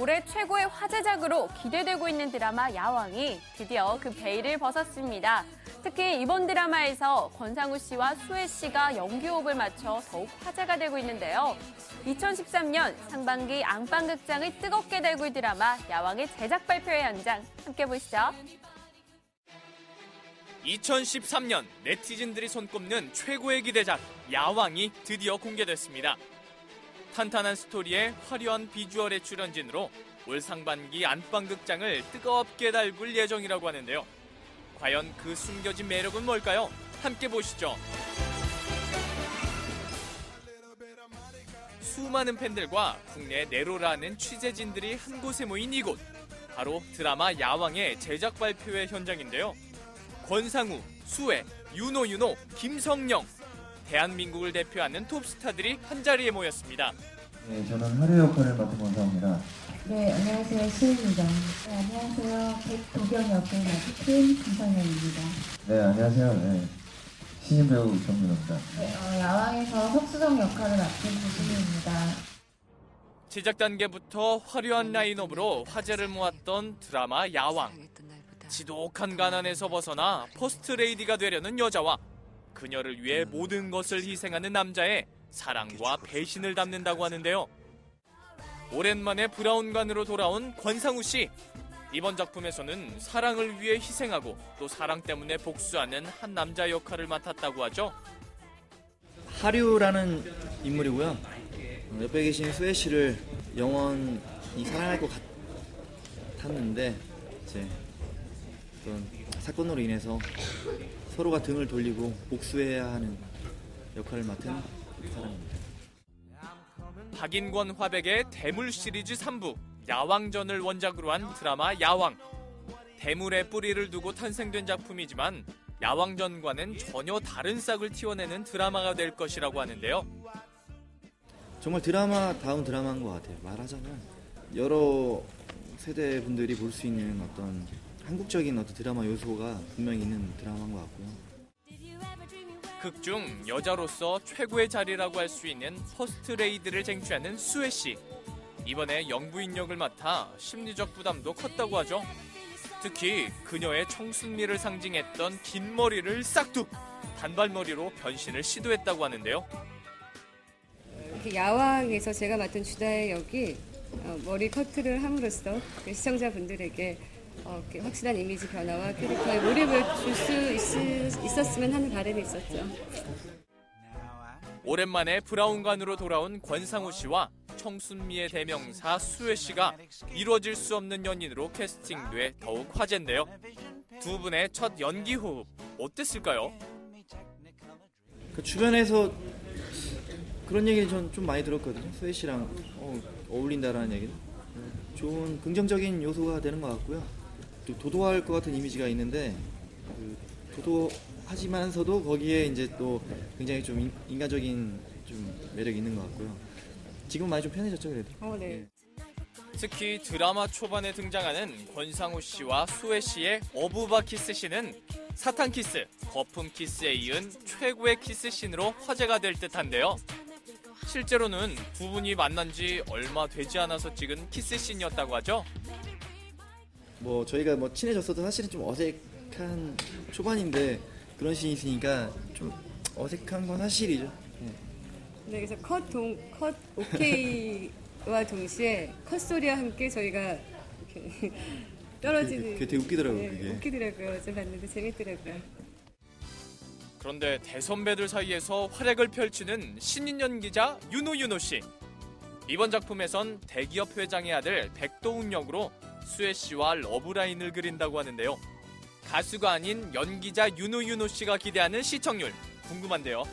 올해 최고의 화제작으로 기대되고 있는 드라마 야왕이 드디어 그 베일을 벗었습니다. 특히 이번 드라마에서 권상우 씨와 수혜 씨가 연기호흡을 맞춰 더욱 화제가 되고 있는데요. 2013년 상반기 앙방극장을 뜨겁게 달굴 드라마 야왕의 제작 발표회 현장 함께 보시죠. 2013년 네티즌들이 손꼽는 최고의 기대작 야왕이 드디어 공개됐습니다. 탄탄한 스토리에 화려한 비주얼의 출연진으로 올 상반기 안방극장을 뜨겁게 달굴 예정이라고 하는데요. 과연 그 숨겨진 매력은 뭘까요? 함께 보시죠. 수많은 팬들과 국내 내로라는 취재진들이 한 곳에 모인 이곳. 바로 드라마 야왕의 제작 발표회 현장인데요. 권상우, 수혜, 윤호윤호, 김성령. 대한민국을 대표하는 톱스타들이 한자리에 모였습니다. 네, 저는 하루 역할을 맡은 권사입니다. 네, 안녕하세요. 수입니다. 네, 안녕하세요. 백도경 역을 맡은 김선영입니다. 네, 안녕하세요. 네, 신인 배우 정민호입니다. 네, 어, 야왕에서 석수정 역할을 맡은 조진우입니다. 제작 단계부터 화려한 라인업으로 화제를 모았던 드라마 야왕. 지독한 가난에서 벗어나 퍼스트 레이디가 되려는 여자와 그녀를 위해 모든 것을 희생하는 남자의 사랑과 배신을 담는다고 하는데요. 오랜만에 브라운관으로 돌아온 권상우 씨. 이번 작품에서는 사랑을 위해 희생하고 또 사랑 때문에 복수하는 한 남자 역할을 맡았다고 하죠. 하류라는 인물이고요. 어, 옆에 계신 수혜 씨를 영원히 사랑할 것 같았는데 이제 어떤 사건으로 인해서 서로가 등을 돌리고 복수해야 하는 역할을 맡은 사람입니다. 박인권 화백의 대물 시리즈 3부 야왕전을 원작으로 한 드라마 야왕. 대물의 뿌리를 두고 탄생된 작품이지만 야왕전과는 전혀 다른 싹을 틔워내는 드라마가 될 것이라고 하는데요. 정말 드라마 다운 드라마인 것 같아요. 말하자면 여러 세대 분들이 볼 수 있는 어떤 한국적인 어떤 드라마 요소가 분명히 있는 드라마인 것 같고요. 극 중 여자로서 최고의 자리라고 할 수 있는 퍼스트 레이드를 쟁취하는 수혜 씨. 이번에 영부인 역을 맡아 심리적 부담도 컸다고 하죠. 특히 그녀의 청순미를 상징했던 긴 머리를 싹둑 단발머리로 변신을 시도했다고 하는데요. 이렇게 야왕에서 제가 맡은 주다의 역이 어, 머리 커트를 함으로써 그 시청자분들에게 어, 확실한 이미지 변화와 캐릭터에 몰입을 줄 수 있었으면 하는 바람이 있었죠. 오랜만에 브라운관으로 돌아온 권상우 씨와 청순미의 대명사 수혜 씨가 이루어질 수 없는 연인으로 캐스팅돼 더욱 화제인데요. 두 분의 첫 연기 호흡 어땠을까요? 그 주변에서 그런 얘기를 전좀 많이 들었거든요. 수혜 씨랑 어, 어울린다라는 얘기는 네, 좋은 긍정적인 요소가 되는 것 같고요. 또 도도할 것 같은 이미지가 있는데 그 도도하지만서도 거기에 이제 또 굉장히 좀 인- 인간적인 좀 매력이 있는 것 같고요. 지금 많이 좀 편해졌죠 그래도. 어, 네. 예. 특히 드라마 초반에 등장하는 권상우 씨와 수혜 씨의 어부바 키스 씬은 사탄 키스, 거품 키스에 이은 최고의 키스 씬으로 화제가 될 듯한데요. 실제로는 두 분이 만난 지 얼마 되지 않아서 찍은 키스 씬이었다고 하죠. 뭐 저희가 뭐 친해졌어도 사실은 좀 어색한 초반인데 그런 씬이 있으니까 좀 어색한 건 사실이죠. 예. 네, 그래서 컷, 동, 컷 오케이와 동시에 컷 소리와 함께 저희가 이렇게 떨어지는. 그게 되게 웃기더라고요, 네, 그게. 웃기더라고요. 저 봤는데 재밌더라고요. 그런데 대선배들 사이에서 활약을 펼치는 신인 연기자 윤호윤호 씨. 이번 작품에선 대기업 회장의 아들 백도훈 역으로 수혜 씨와 러브라인을 그린다고 하는데요. 가수가 아닌 연기자 윤호윤호 씨가 기대하는 시청률 궁금한데요.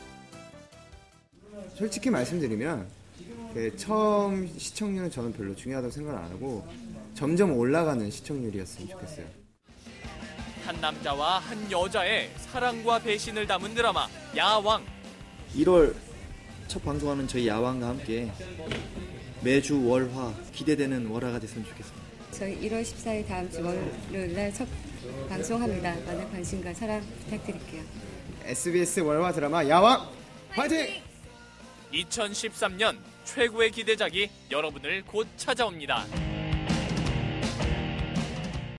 솔직히 말씀드리면 그 처음 시청률은 저는 별로 중요하다고 생각을 안 하고 점점 올라가는 시청률이었으면 좋겠어요. 한 남자와 한 여자의 사랑과 배신을 담은 드라마 야왕. 1월 첫 방송하는 저희 야왕과 함께 매주 월화 기대되는 월화가 됐으면 좋겠습니다. 저희 1월 14일 다음 주 월요일 날 첫 방송합니다. 많은 관심과 사랑 부탁드릴게요. SBS 월화 드라마 야왕 화이팅! 2013년 최고의 기대작이 여러분을 곧 찾아옵니다.